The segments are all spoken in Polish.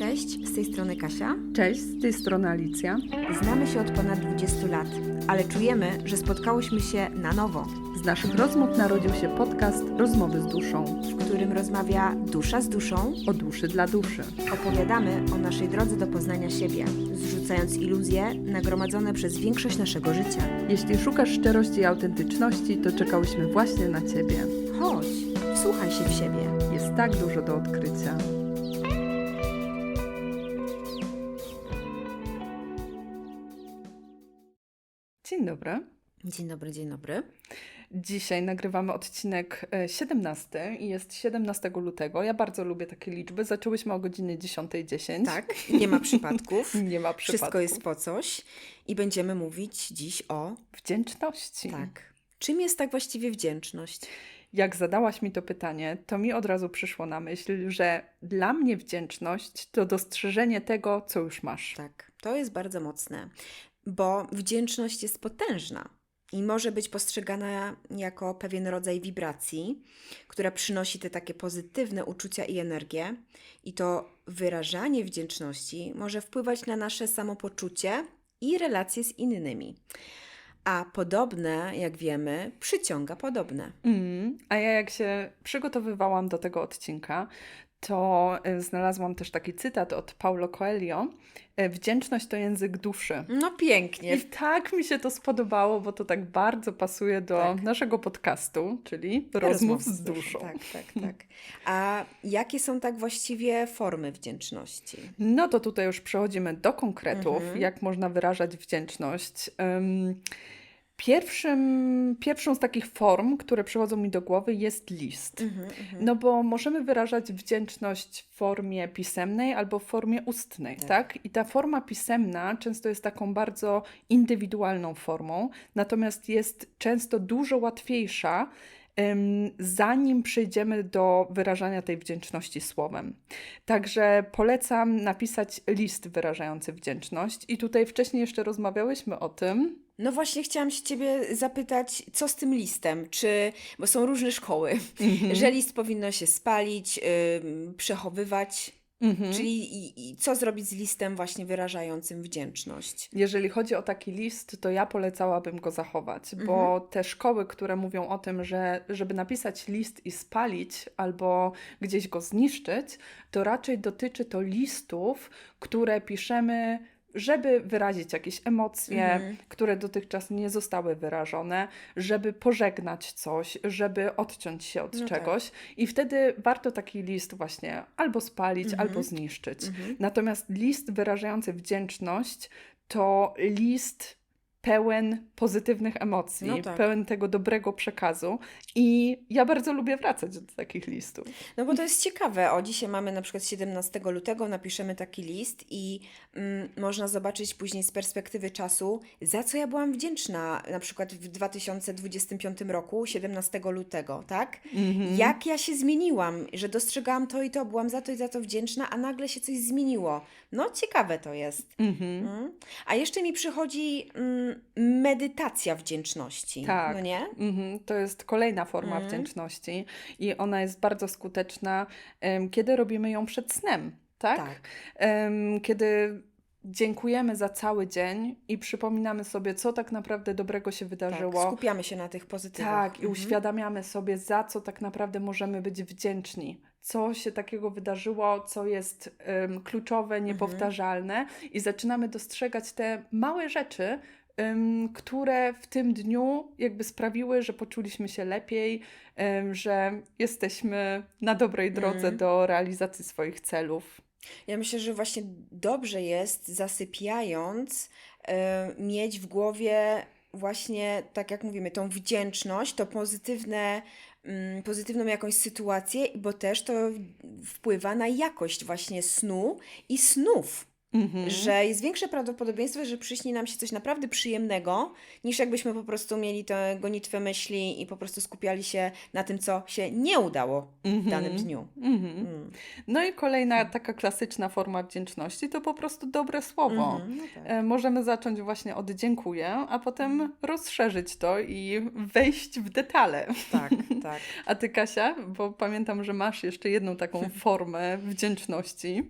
Cześć, z tej strony Kasia. Cześć, z tej strony Alicja. Znamy się od ponad 20 lat, ale czujemy, że spotkałyśmy się na nowo, Z naszych rozmów narodził się podcast Rozmowy z duszą. w którym rozmawia dusza z duszą. O duszy dla duszy. Opowiadamy o naszej drodze do poznania siebie, zrzucając iluzje nagromadzone przez większość naszego życia. Jeśli szukasz szczerości i autentyczności, to czekałyśmy właśnie na Ciebie. Chodź, wsłuchaj się w siebie. Jest tak dużo do odkrycia. Dzień dobry. Dzień dobry, dzień dobry. Dzisiaj nagrywamy odcinek e, 17 i jest 17 lutego. Ja bardzo lubię takie liczby. Zaczęłyśmy o godzinie 10.10. Tak, nie ma przypadków. Nie ma przypadku. Wszystko jest po coś i będziemy mówić dziś o. Wdzięczności. Tak. Czym jest tak właściwie wdzięczność? Jak zadałaś mi to pytanie, to mi od razu przyszło na myśl, że dla mnie wdzięczność to dostrzeżenie tego, co już masz. Tak, to jest bardzo mocne, bo wdzięczność jest potężna i może być postrzegana jako pewien rodzaj wibracji, która przynosi te takie pozytywne uczucia i energię, i to wyrażanie wdzięczności może wpływać na nasze samopoczucie i relacje z innymi. A podobne, jak wiemy, przyciąga podobne. Mm, a ja jak się przygotowywałam do tego odcinka, to e, znalazłam też taki cytat od Paulo Coelho. E, Wdzięczność to język duszy. No pięknie. I tak mi się to spodobało, bo to tak bardzo pasuje do Tak. naszego podcastu, czyli rozmów z duszą. Tak, tak, tak. A jakie są tak właściwie formy wdzięczności? No to tutaj już przechodzimy do konkretów, Mhm. jak można wyrażać wdzięczność. Ym, Pierwszym, pierwszą z takich form, które przychodzą mi do głowy, jest list. Mhm, mhm. No bo możemy wyrażać wdzięczność w formie pisemnej albo w formie ustnej, Tak. tak? I ta forma pisemna często jest taką bardzo indywidualną formą, natomiast jest często dużo łatwiejsza, zanim przejdziemy do wyrażania tej wdzięczności słowem. Także polecam napisać list wyrażający wdzięczność. I tutaj wcześniej jeszcze rozmawiałyśmy o tym, No właśnie chciałam się Ciebie zapytać, co z tym listem? Czy, bo są różne szkoły, Mhm. że list powinno się spalić, ym, przechowywać, Mhm. czyli i, i co zrobić z listem właśnie wyrażającym wdzięczność? Jeżeli chodzi o taki list, to ja polecałabym go zachować, bo te szkoły, które mówią o tym, że żeby napisać list i spalić albo gdzieś go zniszczyć, to raczej dotyczy to listów, które piszemy, żeby wyrazić jakieś emocje, Mhm. które dotychczas nie zostały wyrażone, żeby pożegnać coś, żeby odciąć się od No tak. czegoś. I wtedy warto taki list właśnie albo spalić, Mhm. albo zniszczyć. Mhm. Natomiast list wyrażający wdzięczność to list pełen pozytywnych emocji, No tak. pełen tego dobrego przekazu. I ja bardzo lubię wracać do takich listów. No bo to jest ciekawe. O, dzisiaj mamy na przykład 17 lutego, napiszemy taki list i mm, można zobaczyć później z perspektywy czasu, za co ja byłam wdzięczna, na przykład w 2025 roku, 17 lutego, tak? Mhm. Jak ja się zmieniłam, że dostrzegałam to i to, byłam za to i za to wdzięczna, a nagle się coś zmieniło. No, ciekawe to jest. Mhm. Mm. A jeszcze mi przychodzi mm, medytacja wdzięczności. Tak. No nie? Mhm, to jest kolejna forma Mhm. wdzięczności i ona jest bardzo skuteczna, kiedy robimy ją przed snem, tak? Tak. Kiedy dziękujemy za cały dzień i przypominamy sobie, co tak naprawdę dobrego się tak. wydarzyło. Skupiamy się na tych pozytywach. Tak, i Mhm. uświadamiamy sobie, za co tak naprawdę możemy być wdzięczni. Co się takiego wydarzyło, co jest em, kluczowe, niepowtarzalne, i zaczynamy dostrzegać te małe rzeczy, które w tym dniu jakby sprawiły, że poczuliśmy się lepiej, że jesteśmy na dobrej drodze Mhm. do realizacji swoich celów. Ja myślę, że właśnie dobrze jest zasypiając e, mieć w głowie właśnie, tak jak mówimy, tą wdzięczność, to pozytywne, mm, pozytywną jakąś sytuację, bo też to wpływa na jakość właśnie snu i snów. Mhm. Że jest większe prawdopodobieństwo, że przyśni nam się coś naprawdę przyjemnego, niż jakbyśmy po prostu mieli tę gonitwę myśli i po prostu skupiali się na tym, co się nie udało w danym Mhm. dniu. Mhm. Mm. No i kolejna taka klasyczna forma wdzięczności to po prostu dobre słowo. Mhm, no tak. E, Możemy zacząć właśnie od dziękuję, a potem rozszerzyć to i wejść w detale. Tak, tak. A ty, Kasia, bo pamiętam, że masz jeszcze jedną taką formę wdzięczności.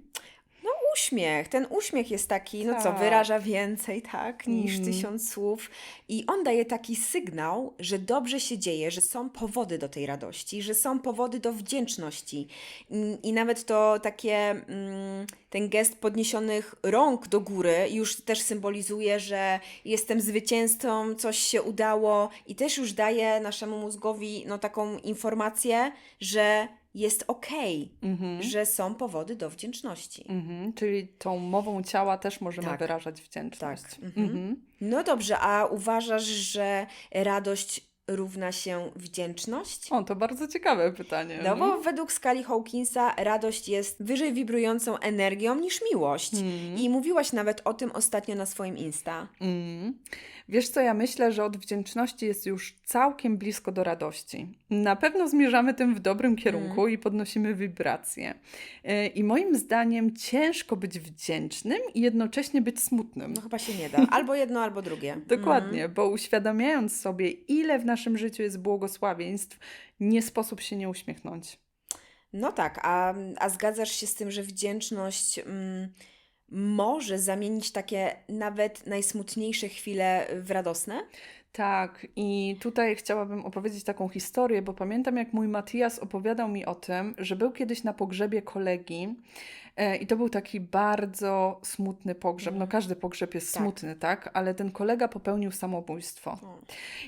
Uśmiech. Ten uśmiech jest taki, no co, Tak. wyraża więcej, tak, niż Mm. tysiąc słów. I on daje taki sygnał, że dobrze się dzieje, że są powody do tej radości, że są powody do wdzięczności. I, i nawet to takie, mm, ten gest podniesionych rąk do góry już też symbolizuje, że jestem zwycięzcą, coś się udało i też już daje naszemu mózgowi no, taką informację, że jest okej, Mhm. że są powody do wdzięczności. Mhm. Czyli tą mową ciała też możemy Tak. wyrażać wdzięczność. Tak. Mhm. No dobrze, a uważasz, że radość równa się wdzięczność? O, to bardzo ciekawe pytanie. No bo według skali Hawkinsa radość jest wyżej wibrującą energią niż miłość. Mhm. I mówiłaś nawet o tym ostatnio na swoim Insta. Mm. Wiesz co, ja myślę, że od wdzięczności jest już całkiem blisko do radości. Na pewno zmierzamy tym w dobrym kierunku i podnosimy wibracje. E, I moim zdaniem ciężko być wdzięcznym i jednocześnie być smutnym. No chyba się nie da. Albo jedno, albo drugie. Dokładnie, bo uświadamiając sobie, ile w naszym życiu jest błogosławieństw, nie sposób się nie uśmiechnąć. No tak, a, a zgadzasz się z tym, że wdzięczność mm, może zamienić takie nawet najsmutniejsze chwile w radosne? Tak, i tutaj chciałabym opowiedzieć taką historię, bo pamiętam, jak mój Matias opowiadał mi o tym, że był kiedyś na pogrzebie kolegi i to był taki bardzo smutny pogrzeb. No, każdy pogrzeb jest Tak. smutny, tak? Ale ten kolega popełnił samobójstwo.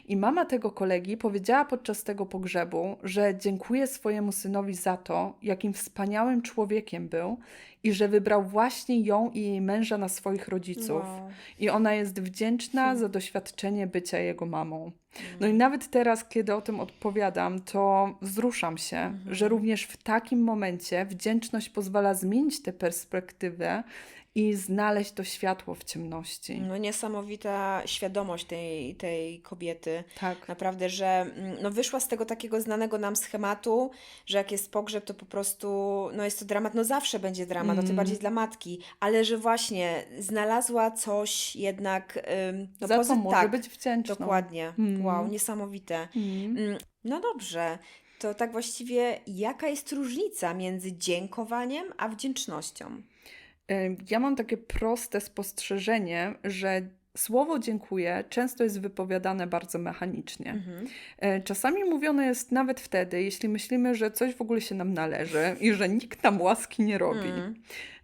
I mama tego kolegi powiedziała podczas tego pogrzebu, że dziękuję swojemu synowi za to, jakim wspaniałym człowiekiem był i że wybrał właśnie ją i jej męża na swoich rodziców. Wow. I ona jest wdzięczna za doświadczenie bycia jego mamą. No Mm. i nawet teraz, kiedy o tym odpowiadam, to wzruszam się, Mhm. że również w takim momencie wdzięczność pozwala zmienić tę perspektywę i znaleźć to światło w ciemności. No niesamowita świadomość tej, tej kobiety. Tak. Naprawdę, że mm, no wyszła z tego takiego znanego nam schematu, że jak jest pogrzeb, to po prostu no jest to dramat. No zawsze będzie dramat, no tym Mm. bardziej dla matki. Ale że właśnie znalazła coś jednak ym, no za pozy- może tak, być wdzięczną. Dokładnie. Mm. Wow, niesamowite. Mm. Mm, No dobrze. To tak właściwie jaka jest różnica między dziękowaniem a wdzięcznością? Ym, Ja mam takie proste spostrzeżenie, że słowo dziękuję często jest wypowiadane bardzo mechanicznie. Mhm. E, Czasami mówione jest nawet wtedy, jeśli myślimy, że coś w ogóle się nam należy i że nikt nam łaski nie robi. Mm.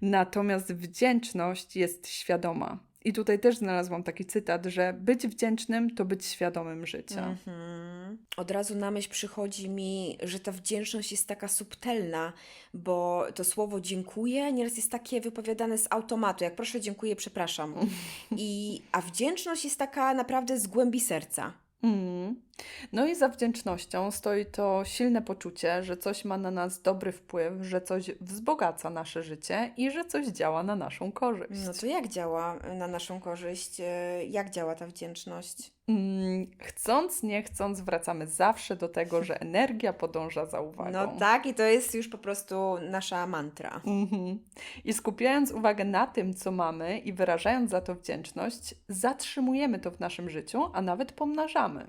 Natomiast wdzięczność jest świadoma. I tutaj też znalazłam taki cytat, że być wdzięcznym to być świadomym życia. Mhm. Od razu na myśl przychodzi mi, że ta wdzięczność jest taka subtelna, bo to słowo dziękuję nieraz jest takie wypowiadane z automatu, jak proszę, dziękuję, przepraszam. I, a wdzięczność jest taka naprawdę z głębi serca. Mm. No i za wdzięcznością stoi to silne poczucie, że coś ma na nas dobry wpływ, że coś wzbogaca nasze życie i że coś działa na naszą korzyść. No to jak działa na naszą korzyść? E, Jak działa ta wdzięczność? Mm, Chcąc, nie chcąc, wracamy zawsze do tego, że energia podąża za uwagą. No tak, i to jest już po prostu nasza mantra. Mhm. I skupiając uwagę na tym, co mamy i wyrażając za to wdzięczność, zatrzymujemy to w naszym życiu, a nawet pomnażamy.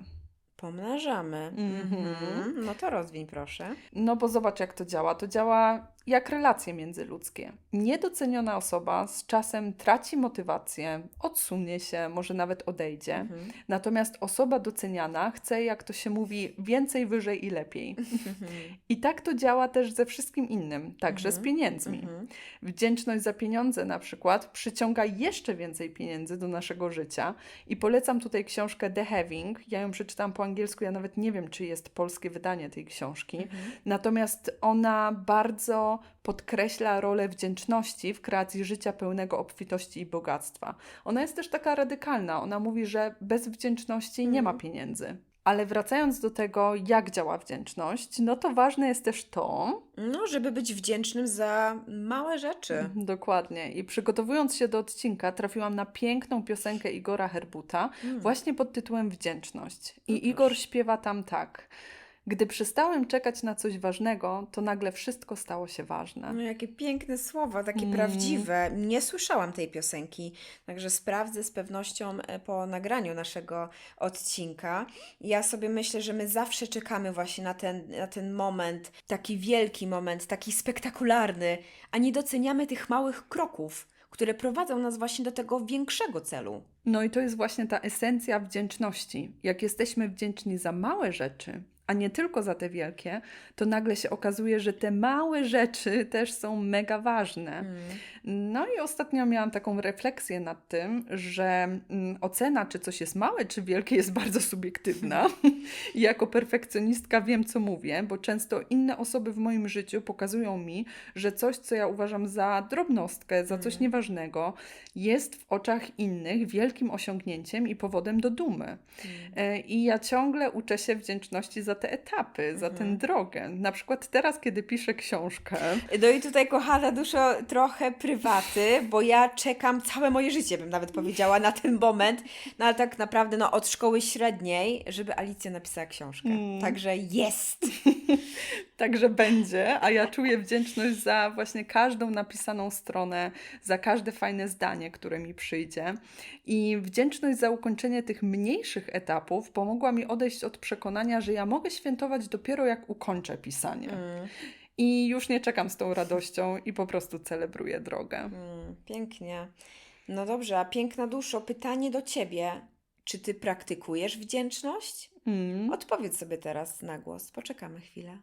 Pomnażamy. Mhm. Mhm. No to rozwiń proszę. No bo zobacz, jak to działa. To działa jak relacje międzyludzkie. Niedoceniona osoba z czasem traci motywację, odsunie się, może nawet odejdzie. Mhm. Natomiast osoba doceniana chce, jak to się mówi, więcej, wyżej i lepiej. I tak to działa też ze wszystkim innym, także z Mhm. pieniędzmi. Mhm. Wdzięczność za pieniądze na przykład przyciąga jeszcze więcej pieniędzy do naszego życia i polecam tutaj książkę The Having. Ja ją przeczytałam po angielsku, ja nawet nie wiem, czy jest polskie wydanie tej książki. Mhm. Natomiast ona bardzo podkreśla rolę wdzięczności w kreacji życia pełnego obfitości i bogactwa. Ona jest też taka radykalna. Ona mówi, że bez wdzięczności nie ma Mhm. pieniędzy. Ale wracając do tego, jak działa wdzięczność, no to ważne jest też to, No, żeby być wdzięcznym za małe rzeczy. Mhm, Dokładnie. I przygotowując się do odcinka, trafiłam na piękną piosenkę Igora Herbuta, Mm. właśnie pod tytułem Wdzięczność. I No Igor śpiewa tam tak. Gdy przestałem czekać na coś ważnego, to nagle wszystko stało się ważne. No jakie piękne słowa, takie Mm. prawdziwe. Nie słyszałam tej piosenki, także sprawdzę z pewnością e, po nagraniu naszego odcinka. Ja sobie myślę, że my zawsze czekamy właśnie na ten, na ten moment, taki wielki moment, taki spektakularny, a nie doceniamy tych małych kroków, które prowadzą nas właśnie do tego większego celu. No i to jest właśnie ta esencja wdzięczności. Jak jesteśmy wdzięczni za małe rzeczy, a nie tylko za te wielkie, to nagle się okazuje, że te małe rzeczy też są mega ważne. No i ostatnio miałam taką refleksję nad tym, że mm, ocena, czy coś jest małe, czy wielkie, jest bardzo subiektywna. I jako perfekcjonistka wiem, co mówię, bo często inne osoby w moim życiu pokazują mi, że coś, co ja uważam za drobnostkę, za coś nieważnego, jest w oczach innych wielkim osiągnięciem i powodem do dumy. E, I ja ciągle uczę się wdzięczności za te etapy, za tę drogę. Na przykład teraz, kiedy piszę książkę, No i tutaj, kochana duszo, trochę prywaty, bo ja czekam całe moje życie, bym nawet powiedziała, na ten moment. No ale tak naprawdę no, od szkoły średniej, żeby Alicja napisała książkę. Także jest! Także będzie, a ja czuję wdzięczność za właśnie każdą napisaną stronę, za każde fajne zdanie, które mi przyjdzie. I wdzięczność za ukończenie tych mniejszych etapów pomogła mi odejść od przekonania, że ja mogę świętować dopiero jak ukończę pisanie. I już nie czekam z tą radością i po prostu celebruję drogę. Mm, pięknie. No dobrze, a piękna duszo, pytanie do ciebie. Czy ty praktykujesz wdzięczność? Mm. Odpowiedz sobie teraz na głos. Poczekamy chwilę.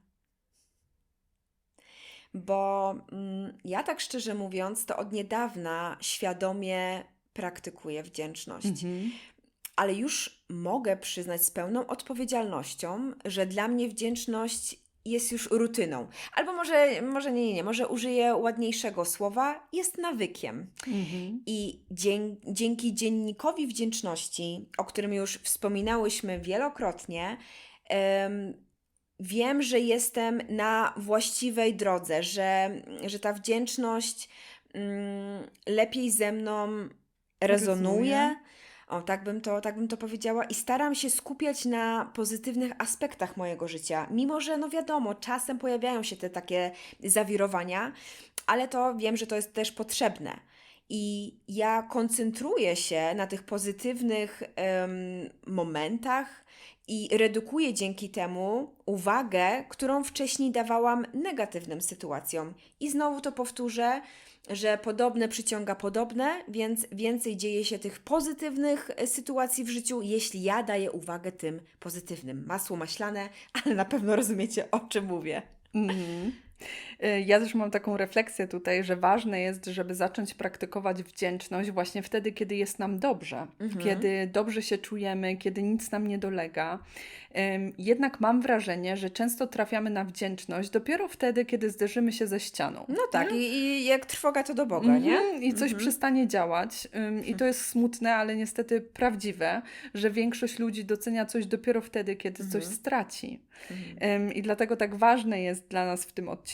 Bo mm, ja tak szczerze mówiąc, to od niedawna świadomie praktykuję wdzięczność. Mhm. ale już mogę przyznać z pełną odpowiedzialnością, że dla mnie wdzięczność jest już rutyną. Albo może, może nie, nie, nie, może użyję ładniejszego słowa, jest nawykiem. Mhm. I dzień, dzięki dziennikowi wdzięczności, o którym już wspominałyśmy wielokrotnie, em, wiem, że jestem na właściwej drodze, że, że ta wdzięczność mm, lepiej ze mną rezonuje. Rezonuje. O, tak bym, to, tak bym to powiedziała. I staram się skupiać na pozytywnych aspektach mojego życia. Mimo, że no wiadomo, czasem pojawiają się te takie zawirowania, ale to wiem, że to jest też potrzebne. I ja koncentruję się na tych pozytywnych momentach i redukuję dzięki temu uwagę, którą wcześniej dawałam negatywnym sytuacjom. I znowu to powtórzę, że podobne przyciąga podobne, więc więcej dzieje się tych pozytywnych e, sytuacji w życiu, jeśli ja daję uwagę tym pozytywnym. Masło maślane, ale na pewno rozumiecie, o czym mówię. Mhm. Y, Ja też mam taką refleksję tutaj, że ważne jest, żeby zacząć praktykować wdzięczność właśnie wtedy, kiedy jest nam dobrze, kiedy dobrze się czujemy, kiedy nic nam nie dolega. Jednak mam wrażenie, że często trafiamy na wdzięczność dopiero wtedy, kiedy zderzymy się ze ścianą. No tak, i, i jak trwoga to do Boga, nie? Mhm, I coś przestanie działać. I to jest smutne, ale niestety prawdziwe, że większość ludzi docenia coś dopiero wtedy, kiedy coś straci. Ym, I dlatego tak ważne jest dla nas w tym odcinku,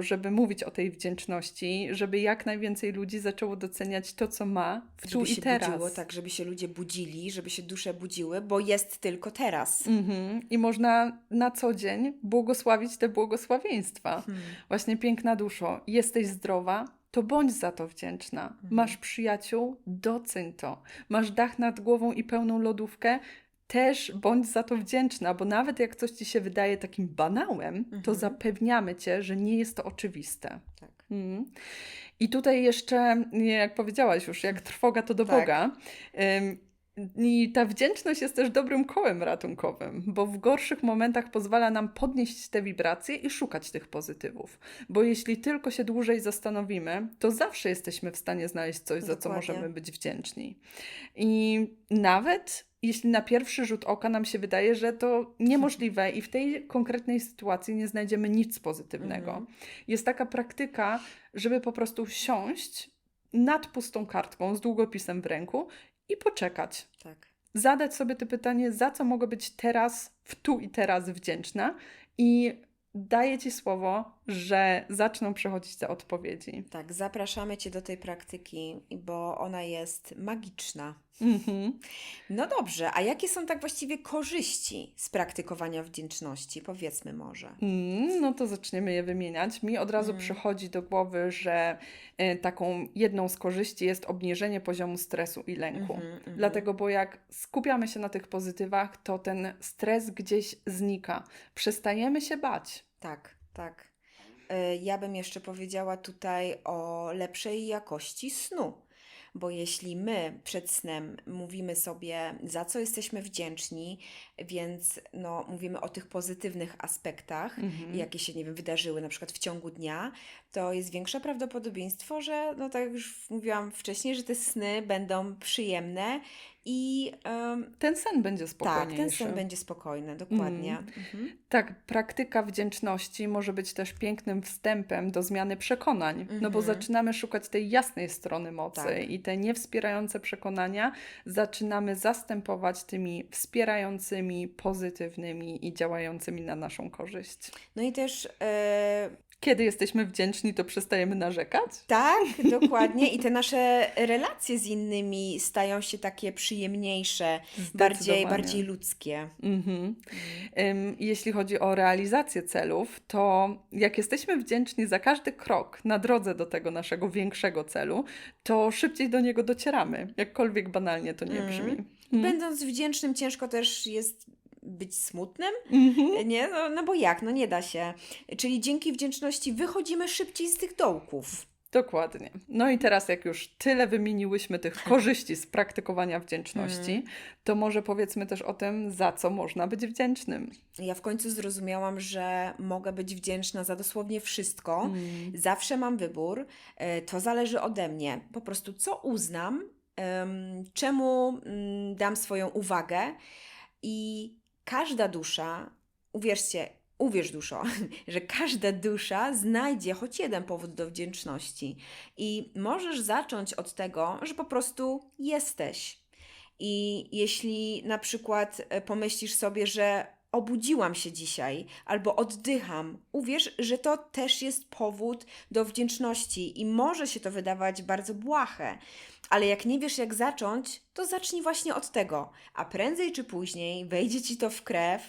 żeby mówić o tej wdzięczności, żeby jak najwięcej ludzi zaczęło doceniać to, co ma w tu i teraz. budziło, tak, żeby się ludzie budzili, żeby się dusze budziły, bo jest tylko teraz. Mhm. I można na co dzień błogosławić te błogosławieństwa. Właśnie piękna duszo, jesteś zdrowa, to bądź za to wdzięczna. Masz przyjaciół, doceń to. Masz dach nad głową i pełną lodówkę, też bądź za to wdzięczna, bo nawet jak coś ci się wydaje takim banałem, to zapewniamy cię, że nie jest to oczywiste. Tak. Mhm. I tutaj jeszcze, jak powiedziałaś już, jak trwoga to do Tak. Boga. I ta wdzięczność jest też dobrym kołem ratunkowym, bo w gorszych momentach pozwala nam podnieść te wibracje i szukać tych pozytywów. Bo jeśli tylko się dłużej zastanowimy, to zawsze jesteśmy w stanie znaleźć coś, za co Dokładnie. możemy być wdzięczni. I nawet jeśli na pierwszy rzut oka nam się wydaje, że to niemożliwe i w tej konkretnej sytuacji nie znajdziemy nic pozytywnego, Mhm. jest taka praktyka, żeby po prostu siąść nad pustą kartką z długopisem w ręku i poczekać. Tak. Zadać sobie to pytanie, za co mogę być teraz, w tu i teraz wdzięczna i daję Ci słowo, że zaczną przychodzić te odpowiedzi. Tak, zapraszamy Cię do tej praktyki, bo ona jest magiczna. Mhm. No dobrze, a jakie są tak właściwie korzyści z praktykowania wdzięczności? Powiedzmy może. Mm, No to zaczniemy je wymieniać. Mi od razu Mm. przychodzi do głowy, że e, taką jedną z korzyści jest obniżenie poziomu stresu i lęku. Mhm, mhm. Dlatego, bo jak skupiamy się na tych pozytywach, to ten stres gdzieś znika. Przestajemy się bać. Tak, tak. Y, Ja bym jeszcze powiedziała tutaj o lepszej jakości snu. Bo jeśli my przed snem mówimy sobie, za co jesteśmy wdzięczni, więc no, mówimy o tych pozytywnych aspektach, Mhm. jakie się, nie wiem, wydarzyły na przykład w ciągu dnia, to jest większe prawdopodobieństwo, że, no tak jak już mówiłam wcześniej, że te sny będą przyjemne i em, Ten sen będzie tak, spokojniejszy. ten sen będzie spokojny, dokładnie. Mm. Mhm. Tak, praktyka wdzięczności może być też pięknym wstępem do zmiany przekonań, no bo Mhm. zaczynamy szukać tej jasnej strony mocy Tak. i te niewspierające przekonania zaczynamy zastępować tymi wspierającymi, pozytywnymi i działającymi na naszą korzyść. No i też e, Kiedy jesteśmy wdzięczni, to przestajemy narzekać? tak, dokładnie. I te nasze relacje z innymi stają się takie przyjemniejsze, bardziej, bardziej ludzkie. Mhm. Jeśli chodzi o realizację celów, to jak jesteśmy wdzięczni za każdy krok na drodze do tego naszego większego celu, to szybciej do niego docieramy, jakkolwiek banalnie to nie Mhm. brzmi. Będąc wdzięcznym, ciężko też jest być smutnym, Mhm. nie? No, no bo jak? No nie da się. Czyli dzięki wdzięczności wychodzimy szybciej z tych dołków. Dokładnie. No i teraz, jak już tyle wymieniłyśmy tych korzyści z praktykowania wdzięczności, Mhm. to może powiedzmy też o tym, za co można być wdzięcznym. Ja w końcu zrozumiałam, że mogę być wdzięczna za dosłownie wszystko. Mm. Zawsze mam wybór. E, To zależy ode mnie. Po prostu co uznam, em, czemu mm, dam swoją uwagę i każda dusza, uwierzcie, uwierz duszo, że każda dusza znajdzie choć jeden powód do wdzięczności. I możesz zacząć od tego, że po prostu jesteś. I jeśli na przykład e, pomyślisz sobie, że obudziłam się dzisiaj albo oddycham, uwierz, że to też jest powód do wdzięczności i może się to wydawać bardzo błahe, ale jak nie wiesz jak zacząć, to zacznij właśnie od tego, a prędzej czy później wejdzie ci to w krew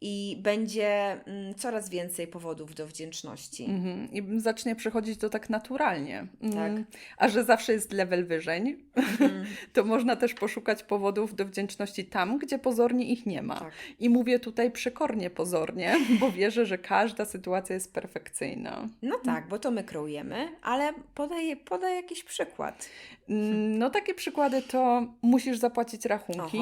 i będzie mm, coraz więcej powodów do wdzięczności. Mhm. I zacznie przychodzić to tak naturalnie. Mm. Tak. A że zawsze jest level wyżej, Mhm. to można też poszukać powodów do wdzięczności tam, gdzie pozornie ich nie ma. Tak. I mówię tutaj przekornie pozornie, bo wierzę, że każda sytuacja jest perfekcyjna. No tak, bo to my kreujemy, ale podaj, podaj jakiś przykład. Mm, No takie przykłady to musisz zapłacić rachunki.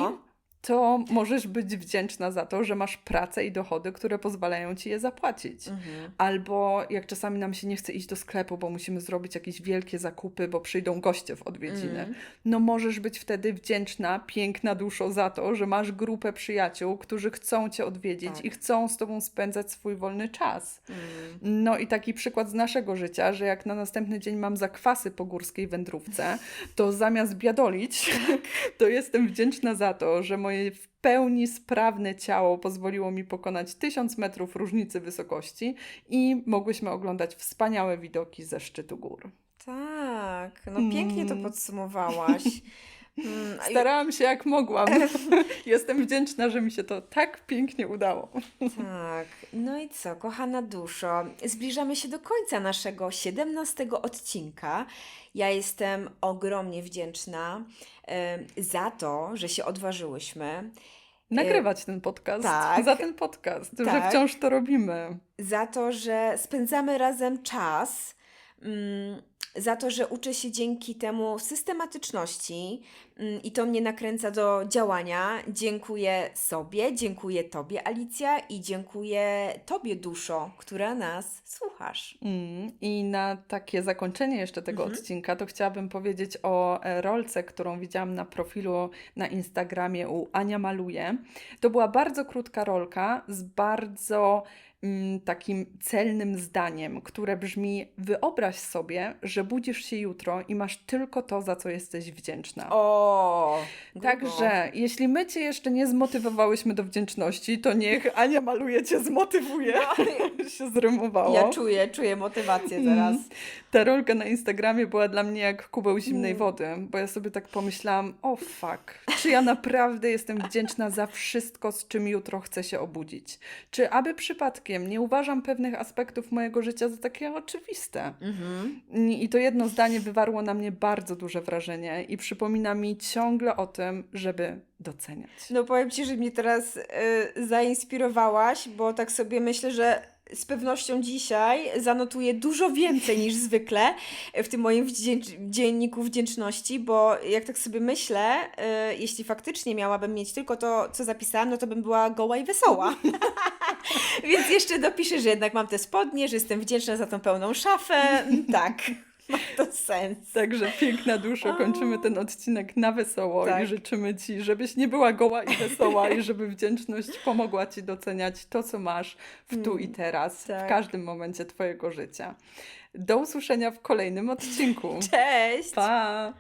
To możesz być wdzięczna za to, że masz pracę i dochody, które pozwalają ci je zapłacić. Mhm. Albo jak czasami nam się nie chce iść do sklepu, bo musimy zrobić jakieś wielkie zakupy, bo przyjdą goście w odwiedziny. Mm. No możesz być wtedy wdzięczna, piękna duszo za to, że masz grupę przyjaciół, którzy chcą Cię odwiedzić Tak. i chcą z Tobą spędzać swój wolny czas. Mm. No i taki przykład z naszego życia, że jak na następny dzień mam zakwasy po górskiej wędrówce, to zamiast biadolić, to jestem wdzięczna za to, że moje w pełni sprawne ciało pozwoliło mi pokonać tysiąc metrów różnicy wysokości i mogłyśmy oglądać wspaniałe widoki ze szczytu gór. Tak, no pięknie to Mm. podsumowałaś. Mm, Starałam się jak mogłam. Jestem wdzięczna, że mi się to tak pięknie udało. Tak, no i co, kochana duszo, zbliżamy się do końca naszego 17 odcinka. Ja jestem ogromnie wdzięczna za to, że się odważyłyśmy, Nagrywać ten podcast. tak. Za ten podcast, że Tak. wciąż to robimy. za to, że spędzamy razem czas, za to, że uczę się dzięki temu systematyczności mm, i to mnie nakręca do działania. Dziękuję sobie, dziękuję Tobie, Alicja, i dziękuję Tobie, duszo, która nas słucha. słuchasz. Mm, I na takie zakończenie jeszcze tego Mhm. odcinka, to chciałabym powiedzieć o e, rolce, którą widziałam na profilu na Instagramie u Ania Maluje. To była bardzo krótka rolka z bardzo mm, takim celnym zdaniem, które brzmi: Wyobraź sobie, że budzisz się jutro i masz tylko to, za co jesteś wdzięczna. O, Także, jeśli my Cię jeszcze nie zmotywowałyśmy do wdzięczności, to niech Ania Maluje Cię zmotywuje. się zrymowało. Ja czuję, czuję motywację teraz. Ta rolka na Instagramie była dla mnie jak kubeł zimnej Mm. wody, bo ja sobie tak pomyślałam, o fuck, czy ja naprawdę jestem wdzięczna za wszystko, z czym jutro chcę się obudzić? Czy aby przypadkiem nie uważam pewnych aspektów mojego życia za takie oczywiste? Mhm. I to jedno zdanie wywarło na mnie bardzo duże wrażenie i przypomina mi ciągle o tym, żeby doceniać. No powiem Ci, że mnie teraz y, zainspirowałaś, bo tak sobie myślę, że z pewnością dzisiaj zanotuję dużo więcej niż zwykle w tym moim dzienniku wdzięczności, bo jak tak sobie myślę, y, jeśli faktycznie miałabym mieć tylko to, co zapisałam, no to bym była goła i wesoła. Więc jeszcze dopiszę, że jednak mam te spodnie, że jestem wdzięczna za tą pełną szafę. Tak, ma to sens. Także piękna duszo, kończymy ten odcinek na wesoło Tak. i życzymy Ci, żebyś nie była goła i wesoła i żeby wdzięczność pomogła Ci doceniać to, co masz w tu i teraz, tak. w każdym momencie Twojego życia. Do usłyszenia w kolejnym odcinku. Cześć! Pa!